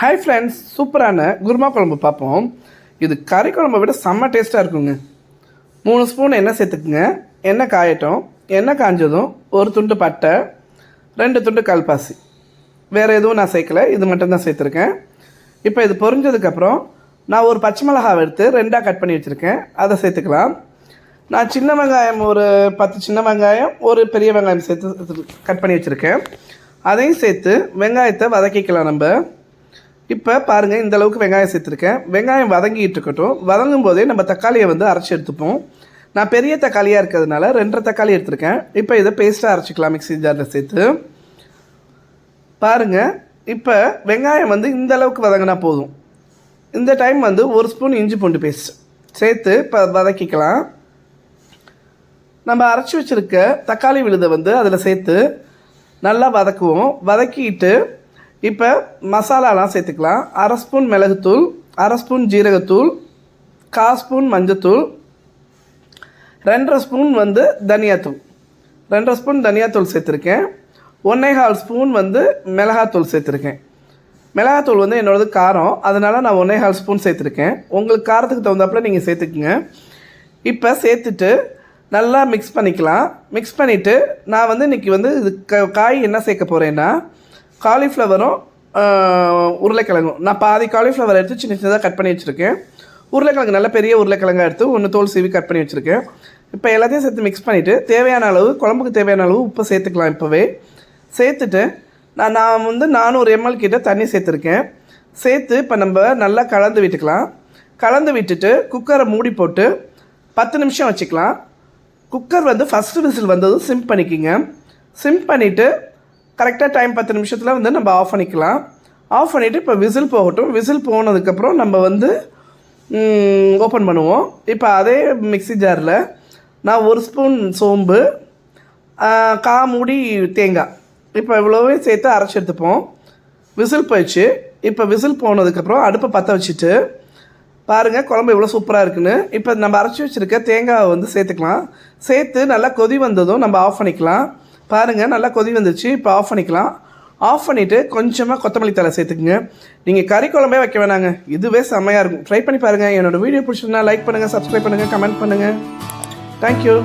Hi friends சூப்பரான குருமா குழம்பு பார்ப்போம். இது கறி குழம்பை விட செம்ம டேஸ்ட்டாக இருக்குங்க. மூணு ஸ்பூன் எண்ணெய் சேர்த்துக்குங்க. எண்ணெய் காயட்டும். எண்ணெய் காஞ்சதும் ஒரு துண்டு பட்டை ரெண்டு துண்டு கல்பாசி. வேறு எதுவும் நான் சேர்க்கல இது மட்டும்தான் சேர்த்துருக்கேன். இப்போ இது பொரிஞ்சதுக்கப்புறம் நான் ஒரு பச்சை மிளகாவை எடுத்து ரெண்டாக கட் பண்ணி வச்சுருக்கேன். அதை சேர்த்துக்கலாம். நான் சின்ன வெங்காயம் ஒரு பத்து சின்ன வெங்காயம் ஒரு பெரிய வெங்காயம் சேர்த்து கட் பண்ணி வச்சுருக்கேன். அதையும் சேர்த்து வெங்காயத்தை வதக்கிக்கலாம் நம்ம. இப்போ பாருங்கள் இந்த அளவுக்கு வெங்காயம் சேர்த்துருக்கேன். வெங்காயம் வதங்கிட்டு இருக்கட்டும். வதங்கும் போதே நம்ம தக்காளியை வந்து அரைச்சி எடுத்துப்போம். நான் பெரிய தக்காளியாக இருக்கிறதுனால ரெண்டரை தக்காளி எடுத்திருக்கேன். இப்போ இதை பேஸ்ட்டாக அரைச்சிக்கலாம் மிக்சி ஜாரில் சேர்த்து. பாருங்கள் இப்போ வெங்காயம் வந்து இந்த அளவுக்கு வதங்கினா போதும். இந்த டைம் வந்து ஒரு ஸ்பூன் இஞ்சி பூண்டு பேஸ்ட் சேர்த்து இப்போ வதக்கிக்கலாம். நம்ம அரைச்சி வச்சுருக்க தக்காளி விழுதை வந்து அதில் சேர்த்து நல்லா வதக்குவோம். வதக்கிட்டு இப்போ மசாலாலாம் சேர்த்துக்கலாம். அரை ஸ்பூன் மிளகுத்தூள் அரை ஸ்பூன் ஜீரகத்தூள் கா ஸ்பூன் மஞ்சத்தூள் ரெண்டரை ஸ்பூன் வந்து தனியாத்தூள். ரெண்டரை ஸ்பூன் தனியாத்தூள் சேர்த்துருக்கேன். ஒன்றே கால் ஸ்பூன் வந்து மிளகாத்தூள் சேர்த்துருக்கேன். மிளகாத்தூள் வந்து என்னோடது காரம். அதனால் நான் ஒன்றே கால் ஸ்பூன் சேர்த்துருக்கேன். உங்களுக்கு காரத்துக்கு தகுந்தாப்பில் நீங்கள் சேர்த்துக்குங்க. இப்போ சேர்த்துட்டு நல்லா மிக்ஸ் பண்ணிக்கலாம். மிக்ஸ் பண்ணிவிட்டு நான் வந்து இன்றைக்கி வந்து இது க காய் என்ன சேர்க்க போகிறேன்னா காலிஃப்ளவரும் உருளைக்கிழங்கும். நான் பாதி காலிஃப்ளவர் எடுத்து சின்ன சின்னதாக கட் பண்ணி வச்சுருக்கேன். உருளைக்கிழங்கு நல்ல பெரிய உருளைக்கிழங்காக எடுத்து ஒன்று தோல் சீவி கட் பண்ணி வச்சுருக்கேன். இப்போ எல்லாத்தையும் சேர்த்து மிக்ஸ் பண்ணிவிட்டு தேவையான அளவு குழம்புக்கு தேவையான அளவு உப்பு சேர்த்துக்கலாம் இப்போவே. சேர்த்துட்டு நான் நான் வந்து நானூறு எம்எல் கிட்ட தண்ணி சேர்த்துருக்கேன். சேர்த்து இப்போ நம்ம நல்லா கலந்து விட்டுக்கலாம். கலந்து விட்டுட்டு குக்கரை மூடி போட்டு பத்து நிமிஷம் வச்சுக்கலாம். குக்கர் வந்து ஃபஸ்ட்டு விசில் வந்ததும் சிம் பண்ணிக்கிங்க. சிம் பண்ணிவிட்டு கரெக்டாக டைம் பத்து நிமிஷத்தில் வந்து நம்ம ஆஃப் பண்ணிக்கலாம். ஆஃப் பண்ணிவிட்டு இப்போ விசில் போகட்டும். விசில் போனதுக்கப்புறம் நம்ம வந்து ஓப்பன் பண்ணுவோம். இப்போ அதே மிக்ஸி ஜாரில் நான் ஒரு ஸ்பூன் சோம்பு கா மூடி தேங்காய். இப்போ இவ்வளோவே சேர்த்து அரைச்சி எடுத்துப்போம். விசில் போயிடுச்சு. இப்போ விசில் போனதுக்கப்புறம் அடுப்பை பற்ற வச்சுட்டு பாருங்கள் குழம்பு எவ்வளோ சூப்பராக இருக்குன்னு. இப்போ நம்ம அரைச்சி வச்சுருக்க தேங்காவை வந்து சேர்த்துக்கலாம். சேர்த்து நல்லா கொதி வந்ததும் நம்ம ஆஃப் பண்ணிக்கலாம். பாருங்கள் நல்லா கொதி வந்துருச்சு. இப்போ ஆஃப் பண்ணிக்கலாம். ஆஃப் பண்ணிவிட்டு கொஞ்சமாக கொத்தமல்லி தலை சேர்த்துக்குங்க. நீங்கள் கறி குழம்பே வைக்க வேணாங்க. இதுவே செம்மையாக இருக்கும். ட்ரை பண்ணி பாருங்கள் என்னோடய வீடியோ பிடிச்சிருந்தா லைக் பண்ணுங்கள் சப்ஸ்கிரைப் பண்ணுங்கள் கமெண்ட் பண்ணுங்கள் தேங்க்யூ